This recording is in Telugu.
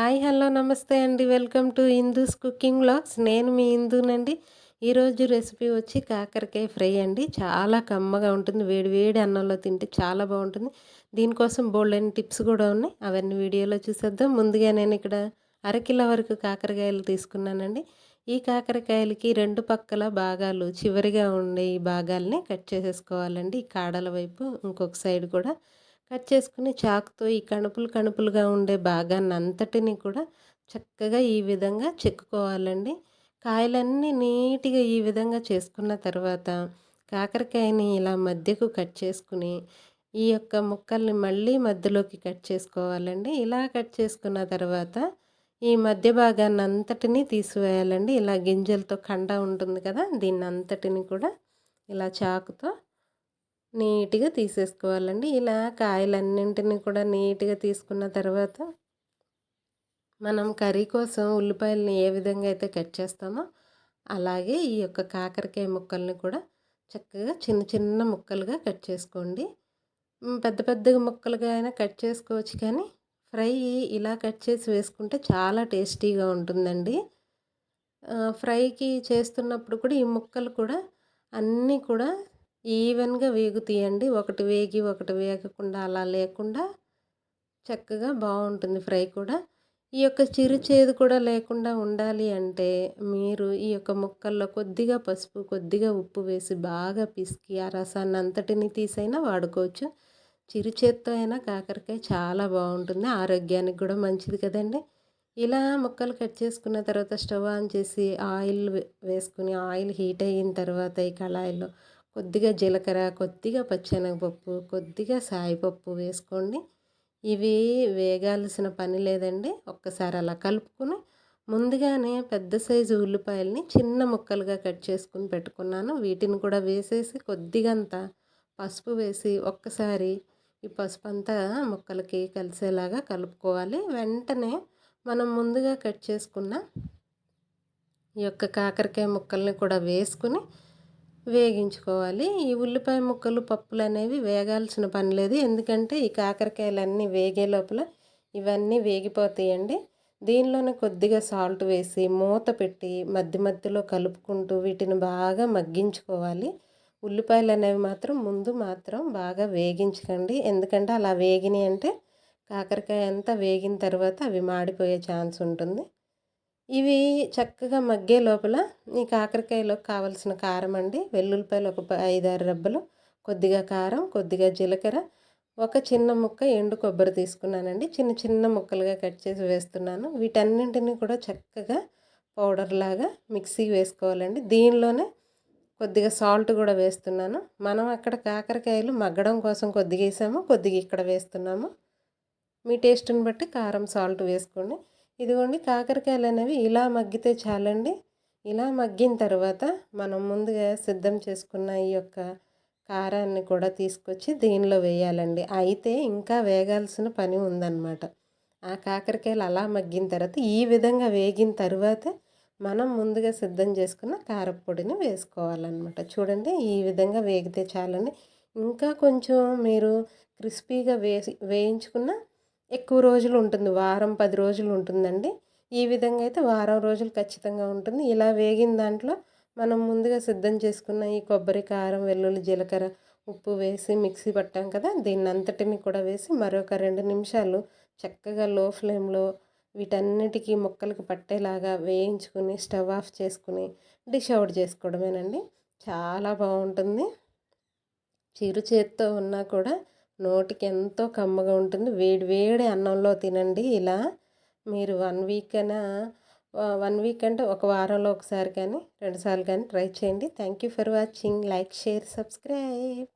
హాయ్ హలో నమస్తే అండి. Welcome to Hindu's cooking blogs నేను మీ హిందూనండి ఈరోజు రెసిపీ వచ్చి కాకరకాయ ఫ్రై అండి. చాలా కమ్మగా ఉంటుంది. వేడి వేడి అన్నంలో తింటే చాలా బాగుంటుంది. దీనికోసం బోల్డెన్ టిప్స్ కూడా ఉన్నాయి. అవన్నీ వీడియోలో చూసేద్దాం. ముందుగా నేను ఇక్కడ అరకిలో వరకు కాకరకాయలు తీసుకున్నానండి. ఈ కాకరకాయలకి రెండు పక్కల భాగాలు చివరిగా ఉండే ఈ భాగాల్ని కట్ చేసేసుకోవాలండి. ఈ కాడల వైపు ఇంకొక సైడ్ కూడా కట్ చేసుకుని చాకుతో ఈ కణుపులు కణుపులుగా ఉండే భాగాన్ని అంతటిని కూడా చక్కగా ఈ విధంగా చెక్కుకోవాలండి. కాయలన్నీ నీట్గా ఈ విధంగా చేసుకున్న తర్వాత కాకరకాయని ఇలా మధ్యకు కట్ చేసుకుని ఈ యొక్క ముక్కల్ని మళ్ళీ మధ్యలోకి కట్ చేసుకోవాలండి. ఇలా కట్ చేసుకున్న తర్వాత ఈ మధ్య భాగాన్ని అంతటినీ తీసివేయాలండి. ఇలా గింజలతో కండ ఉంటుంది కదా దీన్ని అంతటిని కూడా ఇలా చాకుతో నీట్గా తీసేసుకోవాలండి. ఇలా కాయలన్నింటినీ కూడా నీట్గా తీసుకున్న తర్వాత మనం కర్రీ కోసం ఉల్లిపాయలని ఏ విధంగా అయితే కట్ చేస్తామో అలాగే ఈ యొక్క కాకరకాయ ముక్కల్ని కూడా చక్కగా చిన్న చిన్న ముక్కలుగా కట్ చేసుకోండి. పెద్ద పెద్దగా ముక్కలుగా అయినా కట్ చేసుకోవచ్చు కానీ ఫ్రై ఇలా కట్ చేసి వేసుకుంటే చాలా టేస్టీగా ఉంటుందండి. ఫ్రైకి చేస్తున్నప్పుడు కూడా ఈ ముక్కలు కూడా అన్నీ కూడా ఈవెన్గా వేగు తీయండి. ఒకటి వేగి ఒకటి వేగకుండా అలా లేకుండా చక్కగా బాగుంటుంది ఫ్రై కూడా. ఈ యొక్క చిరు చేదు కూడా లేకుండా ఉండాలి అంటే మీరు ఈ యొక్క ముక్కల్లో కొద్దిగా పసుపు కొద్దిగా ఉప్పు వేసి బాగా పిసికి ఆ రసాన్ని అంతటిని తీసైనా వాడుకోవచ్చు. చిరు చేత్తో అయినా కాకరకాయ చాలా బాగుంటుంది. ఆరోగ్యానికి కూడా మంచిది కదండి. ఇలా ముక్కలు కట్ చేసుకున్న తర్వాత స్టవ్ ఆన్ చేసి ఆయిల్ వేసుకుని ఆయిల్ హీట్ అయిన తర్వాత ఈ కళాయిలో కొద్దిగా జీలకర్ర కొద్దిగా పచ్చెనగపప్పు కొద్దిగా సాయిపప్పు వేసుకోండి. ఇవి వేగాల్సిన పని లేదండి. ఒక్కసారి అలా కలుపుకుని ముందుగానే పెద్ద సైజు ఉల్లిపాయల్ని చిన్న ముక్కలుగా కట్ చేసుకుని పెట్టుకున్నాను. వీటిని కూడా వేసేసి కొద్దిగంత పసుపు వేసి ఒక్కసారి ఈ పసుపు అంతా ముక్కలకి కలిసేలాగా కలుపుకోవాలి. వెంటనే మనం ముందుగా కట్ చేసుకున్న ఈ యొక్క కాకరకాయ ముక్కల్ని కూడా వేసుకుని వేగించుకోవాలి. ఈ ఉల్లిపాయ ముక్కలు పప్పులు అనేవి వేగాల్సిన పని లేదు. ఎందుకంటే ఈ కాకరకాయలన్నీ వేగే లోపల ఇవన్నీ వేగిపోతాయండి. దీనిలోనే కొద్దిగా సాల్ట్ వేసి మూత పెట్టి మధ్య మధ్యలో కలుపుకుంటూ వీటిని బాగా మగ్గించుకోవాలి. ఉల్లిపాయలు అనేవి మాత్రం ముందు మాత్రం బాగా వేగించకండి. ఎందుకంటే అలా వేగినాయి అంటే కాకరకాయ అంతా వేగిన తర్వాత అవి మాడిపోయే ఛాన్స్ ఉంటుంది. ఇవి చక్కగా మగ్గే లోపల ఈ కాకరకాయలో కావలసిన కారం అండి. వెల్లుల్లిపాయలు ఒక ఐదారు రబ్బలు కొద్దిగా కారం కొద్దిగా జీలకర్ర ఒక చిన్న ముక్క ఎండు కొబ్బరి తీసుకున్నానండి. చిన్న చిన్న ముక్కలుగా కట్ చేసి వేస్తున్నాను. వీటన్నింటినీ కూడా చక్కగా పౌడర్ లాగా మిక్సీ వేసుకోవాలండి. దీనిలోనే కొద్దిగా సాల్ట్ కూడా వేస్తున్నాను. మనం అక్కడ కాకరకాయలు మగ్గడం కోసం కొద్దిగా వేసాము కొద్దిగా ఇక్కడ వేస్తున్నాము. మీ టేస్ట్ని బట్టి కారం సాల్ట్ వేసుకోండి. ఇదిగోండి కాకరకాయలు అనేవి ఇలా మగ్గితే చాలండి. ఇలా మగ్గిన తర్వాత మనం ముందుగా సిద్ధం చేసుకున్న ఈ యొక్క కారాన్ని కూడా తీసుకొచ్చి దీనిలో వేయాలండి. అయితే ఇంకా వేగాల్సిన పని ఉందన్నమాట. ఆ కాకరకాయలు అలా మగ్గిన తర్వాత ఈ విధంగా వేగిన తర్వాత మనం ముందుగా సిద్ధం చేసుకున్న కారపొడిని వేసుకోవాలన్నమాట. చూడండి ఈ విధంగా వేగితే చాలండి. ఇంకా కొంచెం మీరు క్రిస్పీగా వేసి వేయించుకున్న ఎక్కువ రోజులు ఉంటుంది వారం పది రోజులు ఉంటుందండి. ఈ విధంగా అయితే వారం రోజులు ఖచ్చితంగా ఉంటుంది. ఇలా వేగిన దాంట్లో మనం ముందుగా సిద్ధం చేసుకున్న ఈ కొబ్బరి కారం వెల్లుల్లి జీలకర్ర ఉప్పు వేసి మిక్సీ పట్టాం కదా దీన్ని అంతటిని కూడా వేసి మరొక రెండు నిమిషాలు చక్కగా లో ఫ్లేమ్లో వీటన్నిటికీ ముక్కలకు పట్టేలాగా వేయించుకుని స్టవ్ ఆఫ్ చేసుకుని డిష్ అవుట్ చేసుకోవడమేనండి. చాలా బాగుంటుంది. చిరు చేత్తో ఉన్నా కూడా నోటికి ఎంతో కమ్మగా ఉంటుంది. వేడి వేడి అన్నంలో తినండి ఇలా. మీరు వన్ వీక్ అయినా వన్ వీక్ అంటే ఒక వారంలో ఒకసారి కానీ రెండుసార్లు కానీ ట్రై చేయండి. Thank you for watching. Like share subscribe.